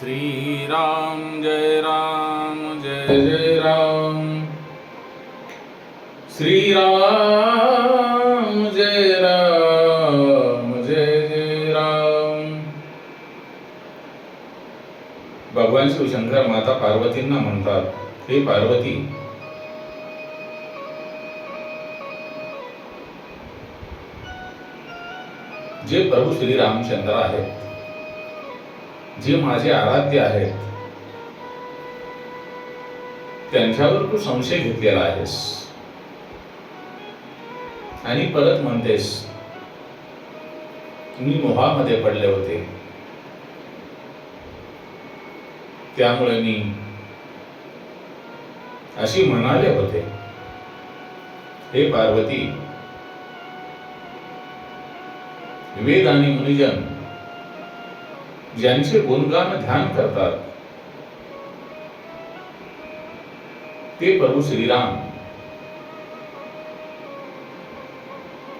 श्रीराम जय राम जय जय राम। श्रीराम जय राम जय जय राम। भगवान शिवशंकर माता पार्वतींना म्हणतात हे पार्वती जे प्रभू श्री रामचंद्र आहेत जे माझे आराध्य आहेत त्यांच्यावर तू संशय घेतलेला आहेस. आणि परत म्हणतेस मी मोहामध्ये पडले होते. त्यामुळे मी अशी म्हणाले होते हे पार्वती वेद आणि मुनिजन ज्यांचे गुणगान ध्यान करतात ते प्रभू श्रीराम।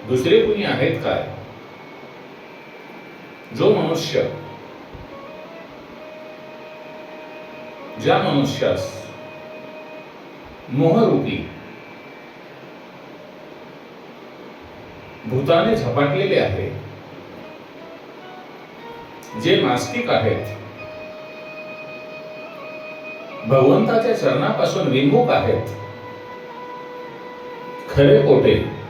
दुसरे कुणी आहेत काय? जो मनुष्य। ज्या मनुष्यास मोहरूपी। भूताने झपाटलेले आहे। जे नास्तिक आहेत. भगवंताच्या चरणापासून विमुख आहेत. खरे कोटे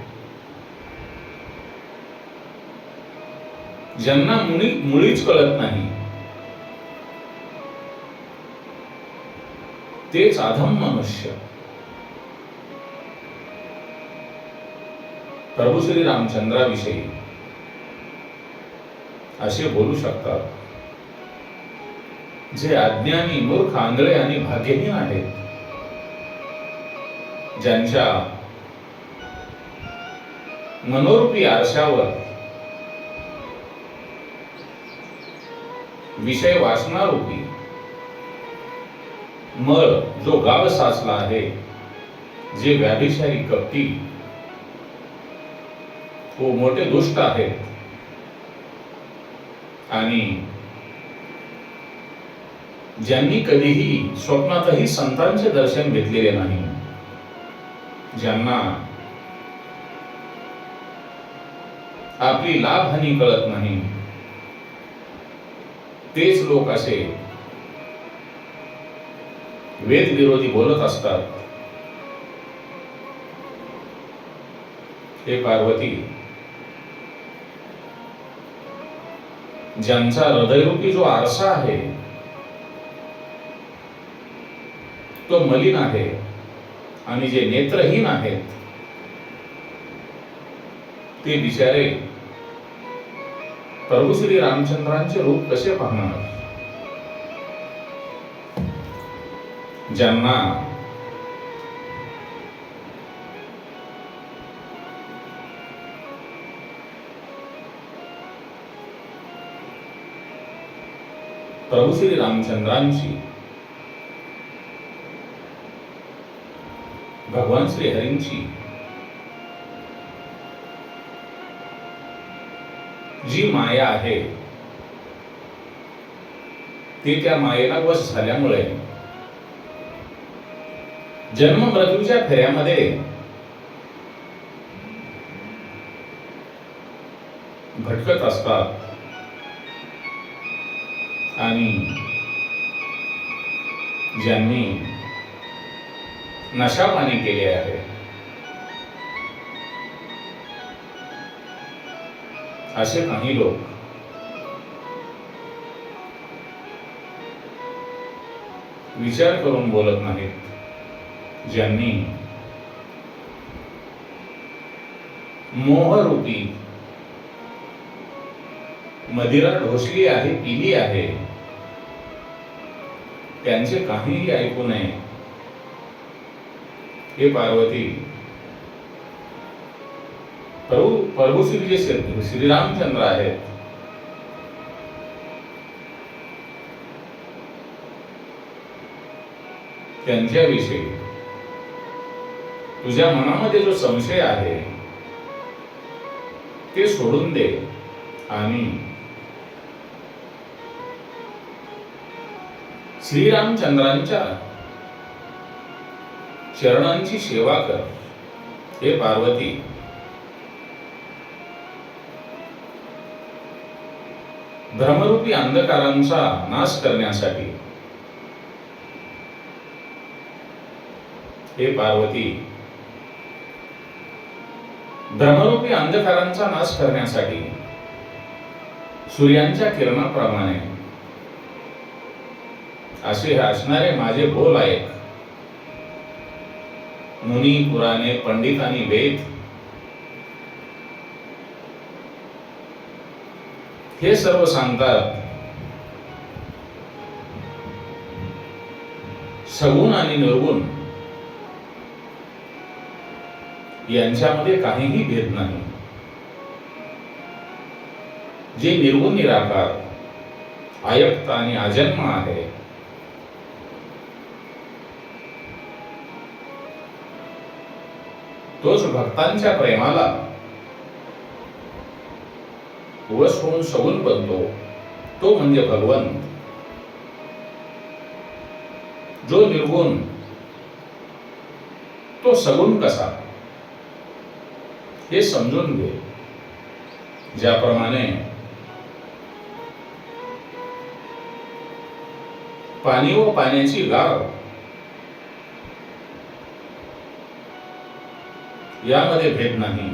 ज्यांना मुळी मुळीच कळत नाही. तेच अधम मनुष्य. प्रभू श्री रामचंद्राविषयी असे बोलू शकतात. जे अज्ञानी मूर्ख आंधळे आणि भाग्यहीन आहेत. ज्यांच्या मनोरूपी आरशावर विषय वाचनारूपी मळ जो गाव साचला आहे जे व्याभिचारी कपटी हो मोठे दुष्ट आहेत. आणि ज्यांनी कधीही स्वप्नातही संतांचे दर्शन घेतलेले नाही ज्यांना आपली लाभहानी कळत नाही तेच लोक असे वेद विरोधी बोलत असतात. हे पार्वती ज्यांचा हृदयरूपी जो आरसा आहे तो मलिन आहे आणि जे नेत्रहीन आहेत ते बिचारे प्रभू श्री रामचंद्रांचे रूप कसे पाहणार? ज्यांना प्रभू श्री रामचंद्रांची. भगवान श्री हरींची. जी माया आहे ती त्या मायेला वश झाल्यामुळे जन्म मृत्यूच्या फेऱ्यामध्ये भटकत असतात. आणि ज्यांनी नशापाणी केले आहे असे काही लोक विचार करून बोलत नाहीत ज्यांनी मोहरूपी मदिरा ढोसली आहे पिली आहे त्यांचे काहीही ऐकू नये. हे पार्वती प्रभू प्रभू श्री जे श्रीरामचंद्र आहेत. त्यांच्याविषयी तुझ्या मनामध्ये जो संशय आहे ते सोडून दे आणि श्रीरामचंद्रांच्या चरणांची सेवा कर हे पार्वती. भ्रमरूपी अंधकारांचा नाश करण्यासाठी. हे पार्वती. भ्रमरूपी अंधकारांचा नाश करण्यासाठी सूर्यांच्या किरणाप्रमाणे असे असणारे माझे बोल ऐक मुनी पुराणे पंडित आणि वेद. हे सर्व सांगतात. सगुण आणि निर्गुण. यांच्यामध्ये काहीही भेद नाही. जे निर्गुण निराकार आयक्त आणि अजन्म आहे तोच भक्तांच्या प्रेमाला वश होऊन सगुण बनतो तो म्हणजे भगवंत. जो निर्गुण तो सगुण कसा? हे समजून घे. ज्याप्रमाणे पाणी व पाण्याची गार यामध्ये भेद नाही.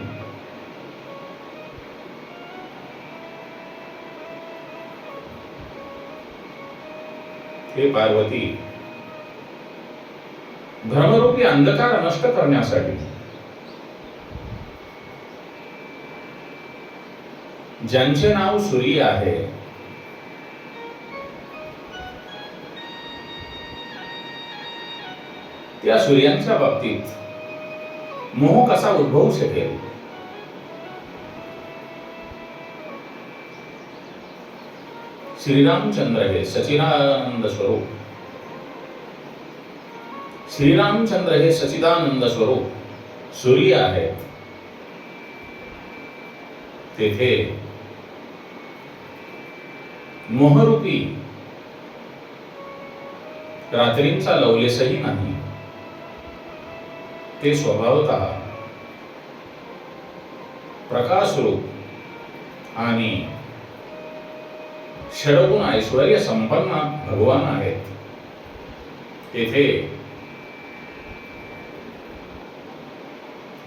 हे पार्वती भ्रमरूपी अंधकार नष्ट करण्यासाठी ज्यांचे नाव सूर्य आहे त्या सूर्यांच्या बाबतीत मोह कसा उद्भवू शकेल? श्रीरामचंद्र हे सचिदानंद स्वरूप. श्रीरामचंद्र हे सचिदानंद स्वरूप. सूर्य आहेत तेथे मोहरूपी रात्रींचा लवलेसही नाही. ते स्वभावत प्रकाशरूप आणि षडगुण ऐश्वर संपन्न भगवान आहेत. तेथे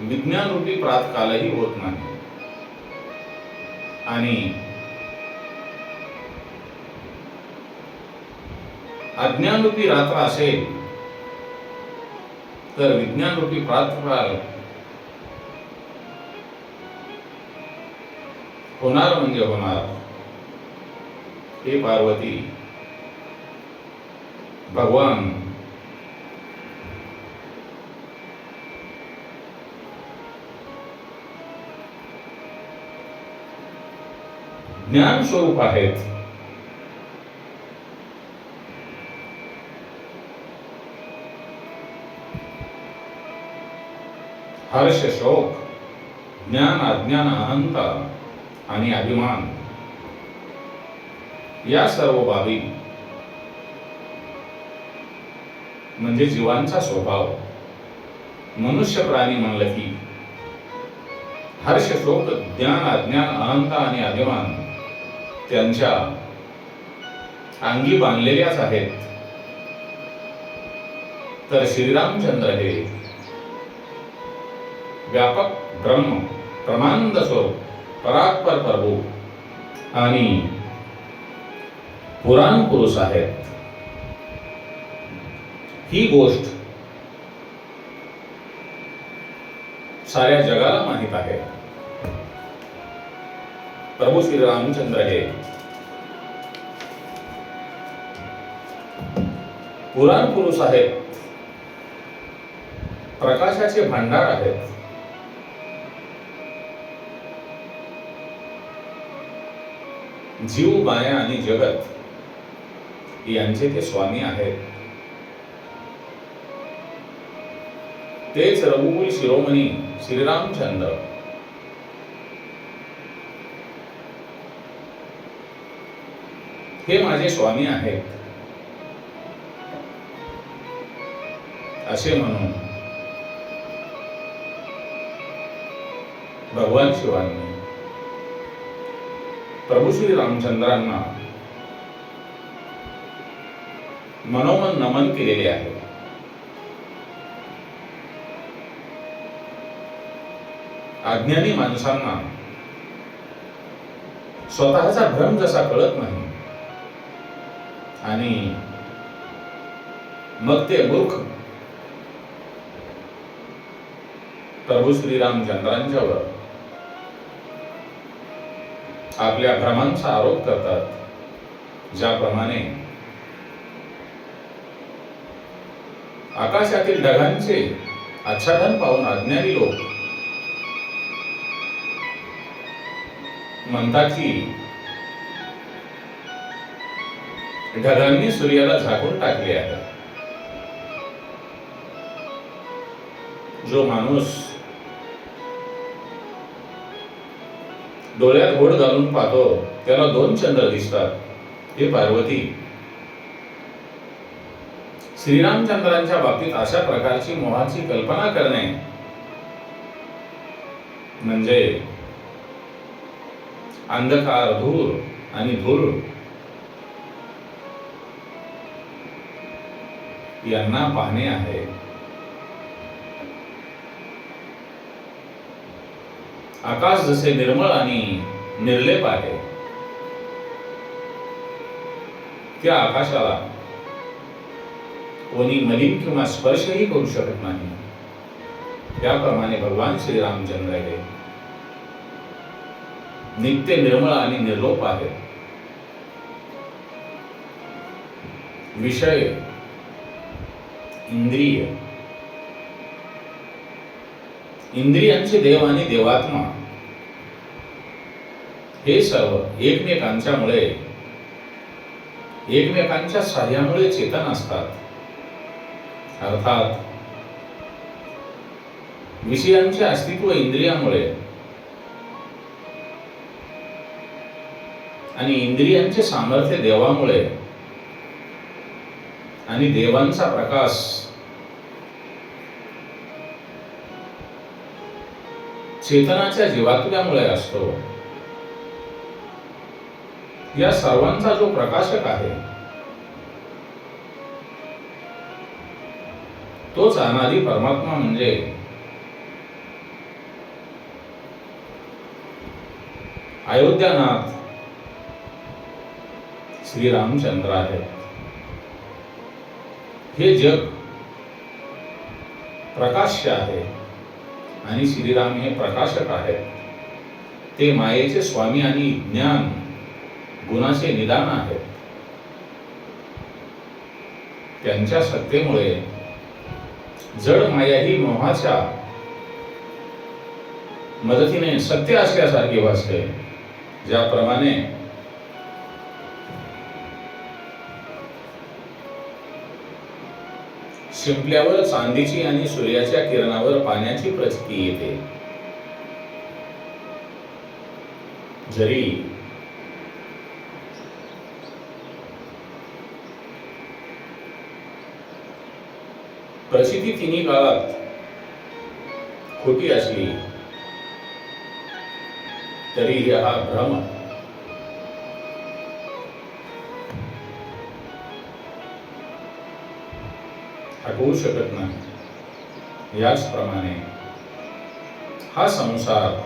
विज्ञानरूपी प्रातकालही होत नाही. आणि अज्ञानरूपी रात्र असेल तर विज्ञान रूपी प्रातकाल होणार म्हणजे होणार. हे पार्वती. भगवान. ज्ञान स्वरूप आहेत. हर्ष शोक ज्ञान अज्ञान अहंता आणि अभिमान. या सर्व बाबी म्हणजे जीवांचा स्वभाव. मनुष्य प्राणी म्हणलं की हर्ष शोक ज्ञान अज्ञान अहंता आणि अभिमान त्यांच्या अंगी बांधलेल्याच आहेत. तर श्रीरामचंद्र हे व्यापक ब्रह्म प्रमानंद स्वरूप परात्पर प्रभू आणि पुराण पुरुष आहेत. ही गोष्ट साऱ्या जगाला माहीत आहे. प्रभू श्री रामचंद्र हे पुराण पुरुष आहेत. प्रकाशाचे भांडार आहेत. जीव माया आणि जगत यांचे ते स्वामी आहेत. तेच रघुकुल शिरोमणी श्रीरामचंद्र. हे माझे स्वामी आहेत. असे म्हणून भगवान शिवांनी प्रभू श्री रामचंद्रांना मनोमन नमन केलेले आहे. अज्ञानी माणसांना स्वतःचा भ्रम जसा कळत नाही आणि मग ते मूर्ख प्रभू श्रीरामचंद्रांच्यावर आपल्या भ्रमांचा आरोप करतात. ज्याप्रमाणे आकाशातील ढगांचे आच्छादन पाहून अज्ञानी लोक म्हणतात की ढगांनी सूर्याला झाकून टाकले आहे. जो माणूस डोळ्यात ओढ घालून पाहतो. त्याला दोन चंद्र दिसतात. हे पार्वती. श्रीरामचंद्रांच्या बाबतीत अशा प्रकारची मोहाची कल्पना करणे. म्हणजे अंधकार धूर आणि धूळ. यांना पाहणे आहे. आकाश जसे निर्मळ आणि निर्लेप आहे त्या आकाशाला कोणी मलिन किंवा स्पर्शही करू शकत नाही. त्याप्रमाणे भगवान श्रीरामचंद्र हे नित्य निर्मळ आणि निर्लोप आहे. विषय इंद्रिय इंद्रियांचे देव आणि देवात्मा. हे सर्व एकमेकांच्यामुळे एकमेकांच्या साह्यामुळे चेतन असतात. अर्थात विषयांचे अस्तित्व इंद्रियामुळे आणि इंद्रियांचे सामर्थ्य देवामुळे आणि देवांचा प्रकाश चेतनाच्या जीवातल्यामुळे असतो. या सर्वांचा जो प्रकाशक आहे तोच अनादी परमात्मा म्हणजे अयोध्यानाथ श्री रामचंद्र आहेत. हे जग प्रकाश्य आहे. आणि श्रीराम हे प्रकाशक आहेत. ते मायेचे स्वामी आणि ज्ञान गुणाचे निदान आहेत त्यांच्या सत्तेमुळे जड माया ही मोहाच्या मदतीने सत्य असल्यासारखी भासते ज्याप्रमाणे शिंपल्यावर चांदीची आणि सूर्याच्या किरणावर पाण्याची प्रचिती येते. जरी प्रसिद्धी तिन्ही काळात खोटी असली तरी हा भ्रम होऊ शकत नाही. याचप्रमाणे हा संसार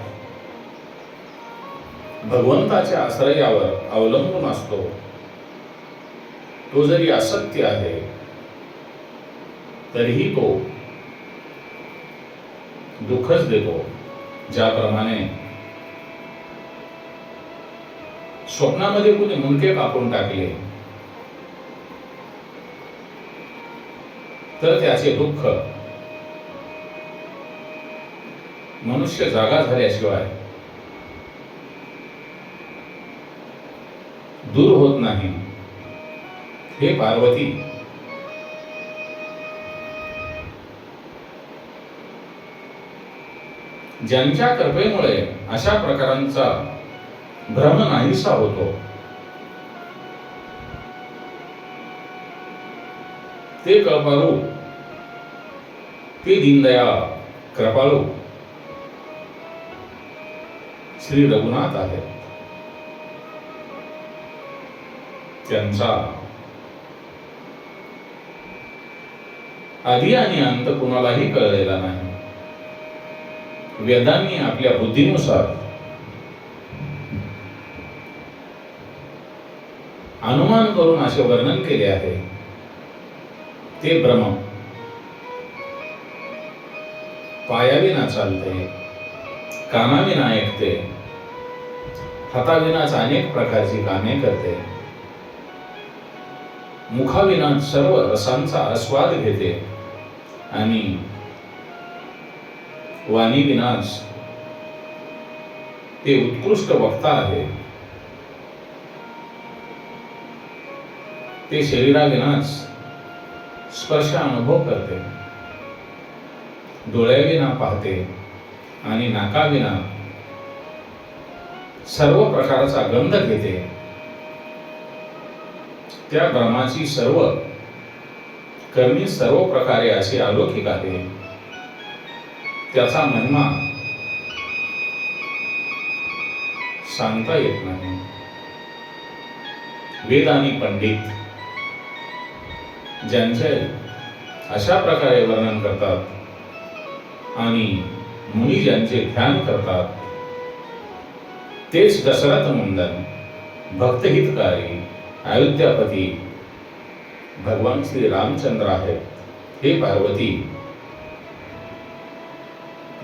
भगवंताच्या आश्रयावर अवलंबून असतो. तो जरी असत्य आहे तरीही तो दुःखच देतो. ज्याप्रमाणे स्वप्नामध्ये कुणी मुंडके कापून टाकले तर त्याचे दुःख. मनुष्य जागा झाल्याशिवाय दूर होत नाही. हे पार्वती ज्यांच्या कृपेमुळे अशा प्रकारांचा भ्रम नाहीसा होतो. ते कळपारू ते दीनदया कृपाळू श्री रघुनाथ आहेत त्यांचा आधी आणि अंत कुणालाही कळलेला नाही. वेदांनी आपल्या बुद्धीनुसार अनुमान करून असे वर्णन केले आहे. ते ब्रह्म. पायाविना चालते कानाविना ऐकते हाताविनाच अनेक प्रकारची कामे करते. मुखाविना सर्व रसांचा आस्वाद घेते आणि वाणीविनाच ते उत्कृष्ट वक्ता आहे. ते शरीराविनाच स्पर्श अनुभव करते. डोळ्याविना पाहते आणि नाकाविना सर्व प्रकारचा गंध घेते. त्या ब्रह्माची सर्व करणी सर्व प्रकारे अशी अलौकिक आहे. त्याचा महिमा सांगता येत नाही. वेद आणि पंडित ज्यांचे अशा प्रकारे वर्णन करतात आणि मुनी ज्यांचे ध्यान करतात तेच दशरथ मुंडन भक्तहितकारी अयोध्यापती भगवान श्री रामचंद्र आहेत हे पार्वती.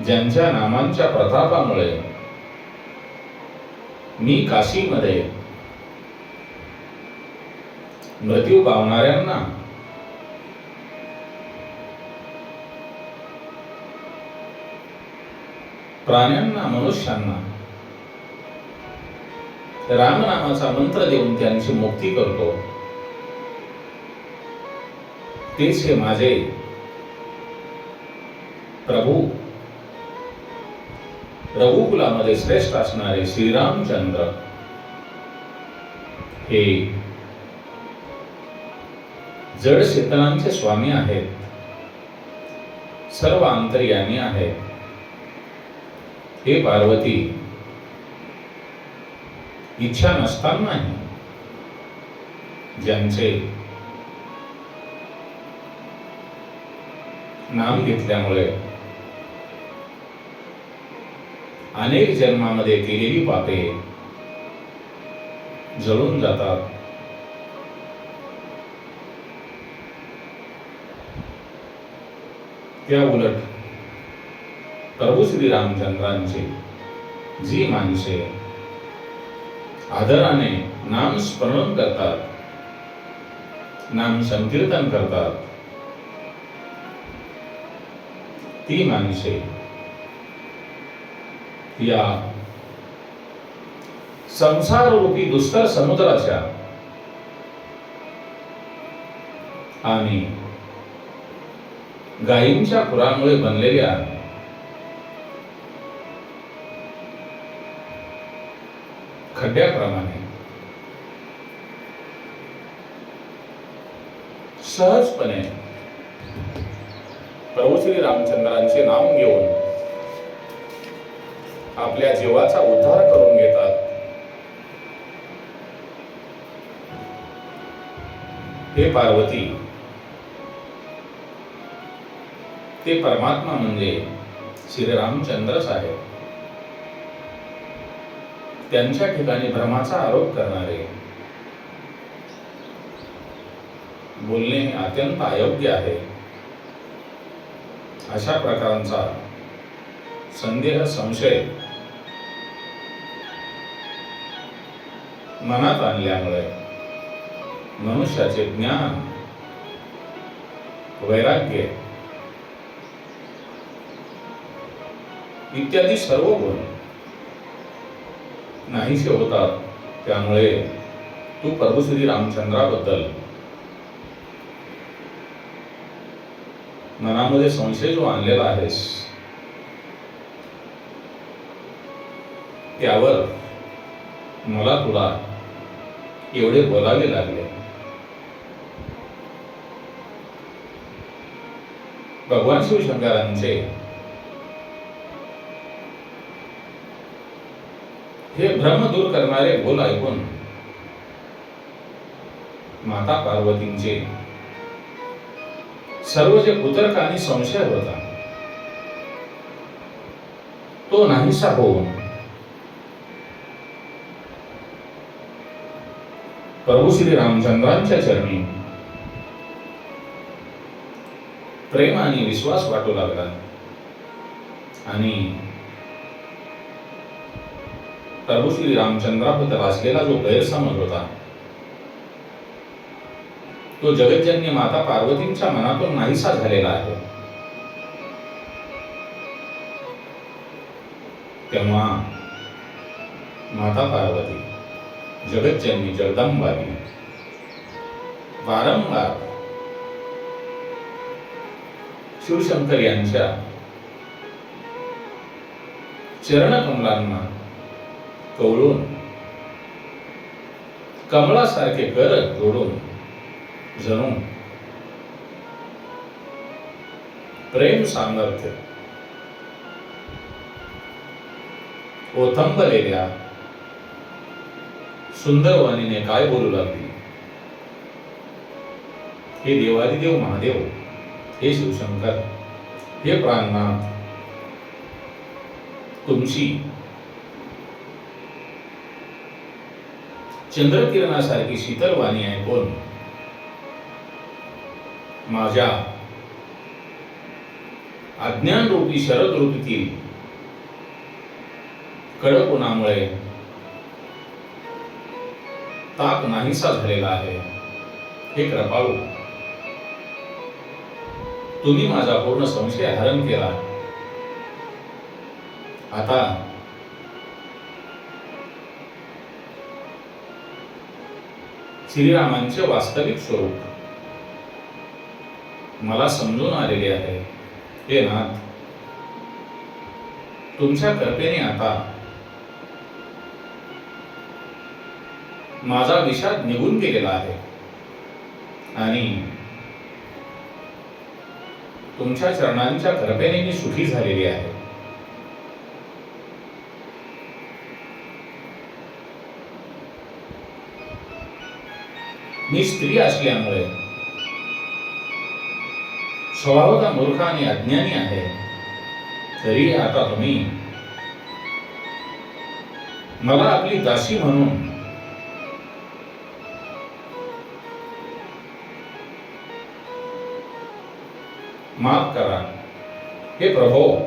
ज्यांच्या नामांच्या प्रतापामुळे मी काशीमध्ये मृत्यू पावणाऱ्यांना प्राण्यांना मनुष्यांना. रामनामाचा मंत्र देऊन त्यांची मुक्ती करतो. तेच हे माझे. प्रभू रघुकुलामध्ये श्रेष्ठ असणारे श्रीरामचंद्र हे जड चेतनांचे स्वामी आहेत. सर्व अंतर्यामी आहेत. हे पार्वती इच्छा नसतानाही ज्यांचे नाम घेतल्यामुळे अनेक जन्मामध्ये केलेली पापे जळून जातात. त्या उलट प्रभू श्री रामचंद्रांची जी माणसे आदराने नाम स्मरण करतात नाम संकीर्तन करतात. ती माणसे या संसार रूपी दुष्कर समुद्राच्या आणि गायींच्या खुरामुळे बनलेल्या खड्ड्याप्रमाणे. सहजपणे प्रभू श्री रामचंद्रांचे नाव घेऊन आपल्या जीवाचा उद्धार करून घेतात. हे पार्वती ते परमात्मा म्हणजे श्रीरामचंद्रच आहेत त्यांच्या ठिकाणी भ्रमाचा आरोप करणारे. बोलणे अत्यंत अयोग्य आहे. अशा प्रकारांचा संदेह संशय मनात आणल्यामुळे मनुष्याचे ज्ञान वैराग्य इत्यादी सर्व गुण नाहीसे होतात. त्यामुळे तू प्रभू श्री रामचंद्राबद्दल मनामध्ये संशय जो आणलेला आहेस त्यावर मला तुला एवढे बोलावे लागले. भगवान शिवशंकरांचे हे भ्रम दूर करणारे बोल ऐकून माता पार्वतींचे सर्व जे कुतर्क आणि संशय होता तो नाहीसा होऊन प्रभू श्री रामचंद्रांच्या चरणी प्रेम आणि विश्वास वाटू लागला आणि प्रभू श्री रामचंद्राबद्दल असलेला जो गैरसमज होता तो जगज्जन्य माता पार्वतींच्या मनातून नाहीसा झालेला आहे. तेव्हा माता पार्वती जगज्जन्य जगदंबानी वारंवार शिवशंकर यांच्या चरणकमलांना कवळून. कमळासारखे कर जोडून जणू प्रेम सामर्थ्य. ओथंबलेल्या सुंदर वाणीने काय बोलू लागली? हे देवादिदेव महादेव हे शिवशंकर हे प्राणनाथ तुमची चंद्रकिरणासारखी शीतल वाणी ऐकून माझ्या अज्ञान रूपी शरद ऋतूतील कडक उन्हामुळे ताप नाहीसा झालेला आहे. हे कृपाळू. तुम्ही माझा पूर्ण संशय हरण केला. आता श्रीरामांचे वास्तविक स्वरूप. मला समजून आलेले आहे. हे नाथ तुमच्या कृपेने आता माझा विषाद निघून गेलेला आहे. आणि तुमच्या चरणांच्या कृपेने मी सुखी झालेली आहे. मी स्त्री असल्यामुळे. स्वभावता मूर्ख आणि अज्ञानी आहे. तरी आता तुम्ही. मला आपली दासी म्हणून. माफ करा. हे प्रभो.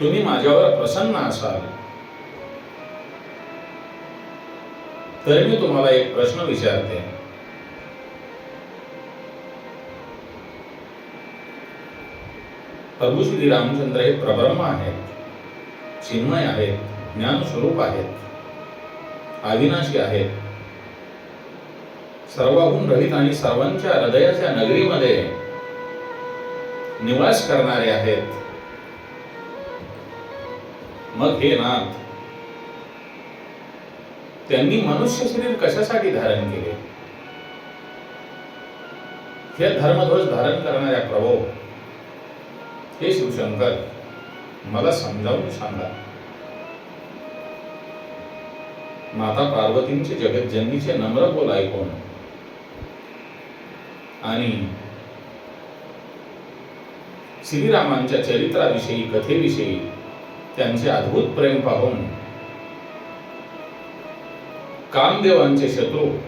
तुम्ही माझ्यावर प्रसन्न असाल. तर मी तुम्हाला एक प्रश्न विचारते. प्रभू श्री रामचंद्र हे प्रब्रह्म आहेत चिन्मय आहेत ज्ञान स्वरूप आहेत अविनाशी आहेत. सर्वाहून रहित आणि सर्वांच्या हृदयाच्या नगरीमध्ये निवास करणारे आहेत. मग हे नाथ त्यांनी मनुष्य शरीर कशासाठी धारण केले? हे धर्मध्वज धारण करणाऱ्या प्रभो हे शिवशंकर मला समजावून सांगा. माता पार्वतींचे जगज्जननीचे नम्र बोल ऐकून आणि श्रीरामांच्या चरित्राविषयी कथेविषयी त्यांचे अद्भुत प्रेम पाहून कामदेवांचे शत्रू.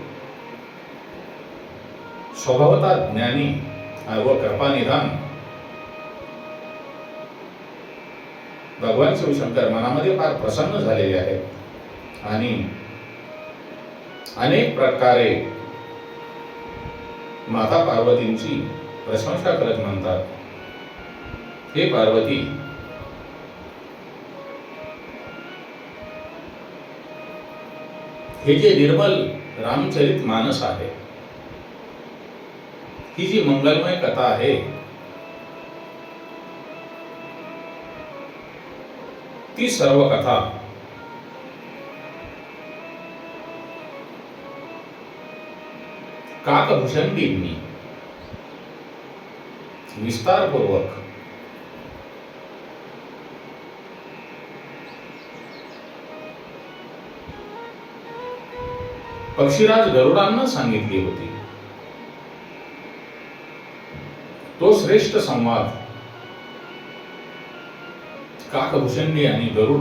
स्वभावता ज्ञानी व कृपानिधान. भगवान शिवशंकर मनामध्ये फार प्रसन्न झालेले आहेत. आणि अनेक प्रकारे माता पार्वतींची प्रशंसा करत म्हणतात. हे पार्वती हे जे निर्मल रामचरित मानस आहे ही जी मंगलमय कथा आहे ती सर्व कथा काकभूषण विस्तारपूर्वक पक्षीराज गरुडांना सांगितली होती. तो श्रेष्ठ संवाद काकभूषणी आणि गरुड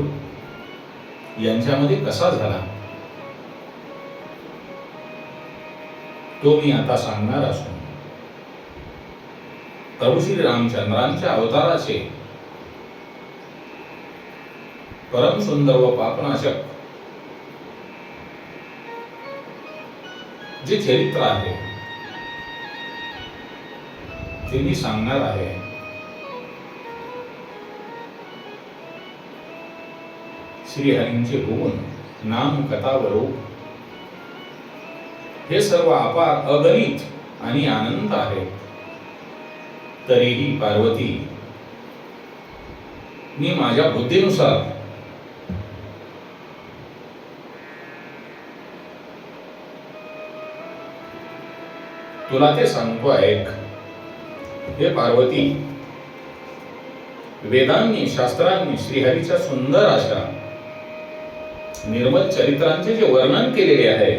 यांच्यामध्ये कसा झाला? तो मी आता सांगणार असून. प्रभू श्री रामचंद्रांच्या अवताराचे परम सुंदर व पापनाशक जे चरित्र आहे ते मी सांगणार आहे. श्रीहरींचे होऊन नाम कथा हे सर्व अपार अगणित आणि आनंद आहे तरीही पार्वती मी माझ्या बुद्धीनुसार तुला ते सांगतो ऐक. हे पार्वती वेदांनी शास्त्रांनी श्रीहरीच्या सुंदर अशा निर्मल चरित्रांचे जे वर्णन केलेले आहे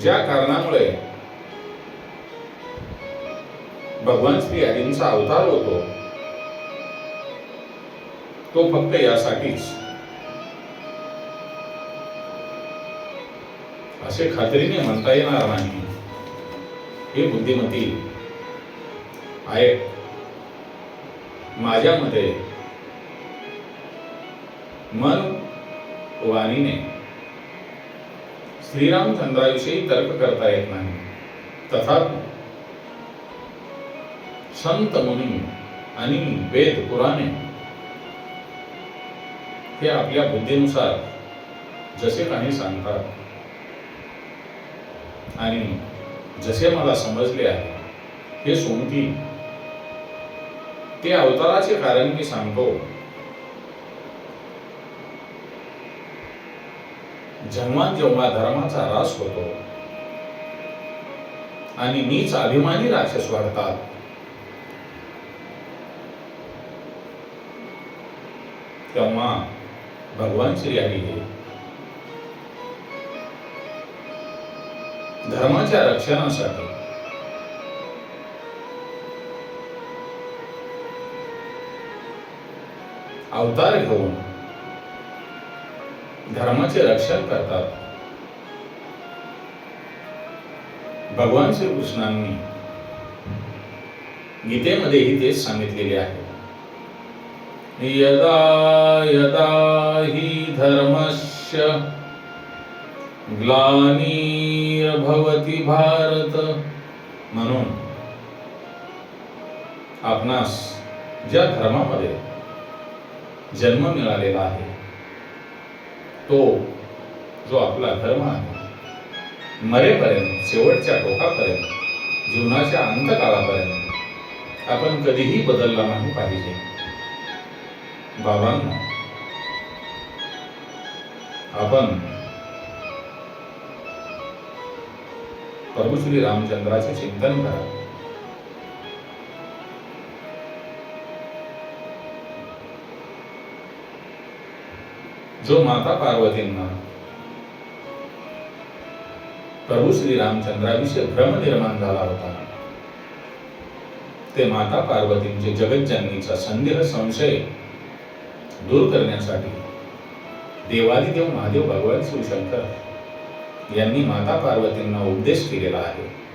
ज्या कारणामुळे भगवान श्री हरींचा अवतार होतो तो फक्त यासाठीच असे खात्रीने म्हणता येणार नाही. हे बुद्धिमती. आहे माझ्या मते मन वाणीने. श्रीरामचंद्राविषयी तर्क करता येत नाही. तथापि संत मुनी आणि वेद पुराणे हे आपल्या बुद्धीनुसार जसे काही सांगतात आणि जसे मला समजले आहे हे सोमती ते अवताराचे कारण मी सांगतो. जेव्हा जेव्हा धर्माचा रास होतो आणि नीच अभिमानी राक्षस वाढतात तेव्हा भगवान श्री हरी धर्माच्या रक्षणासाठी. अवतार घेऊन धर्माचे रक्षण करतात. भगवान श्रीकृष्णांनी गीतेमध्येही तेच सांगितलेले आहे. यदा यदा हि धर्मस्य ग्लानी भवती भारत। म्हणून आपणास ज्या धर्मामध्ये जन्म मिळालेला आहे तो जो आपला धर्म आहे मरेपर्यंत शेवटच्या टोकापर्यंत जीवनाच्या अंतकाळापर्यंत आपण कधीही बदलला नाही पाहिजे. बाबांना आपण प्रभू श्री रामचंद्राचे चिंतन करा. जो माता पार्वतींना प्रभू श्री रामचंद्राविषयी भ्रम निर्माण झाला होता ते माता पार्वतींचे जगज्जननीचा संदेह संशय दूर करण्यासाठी देवादिदेव महादेव भगवान शिवशंकर यांनी माता पार्वतींना उपदेश केलेला आहे.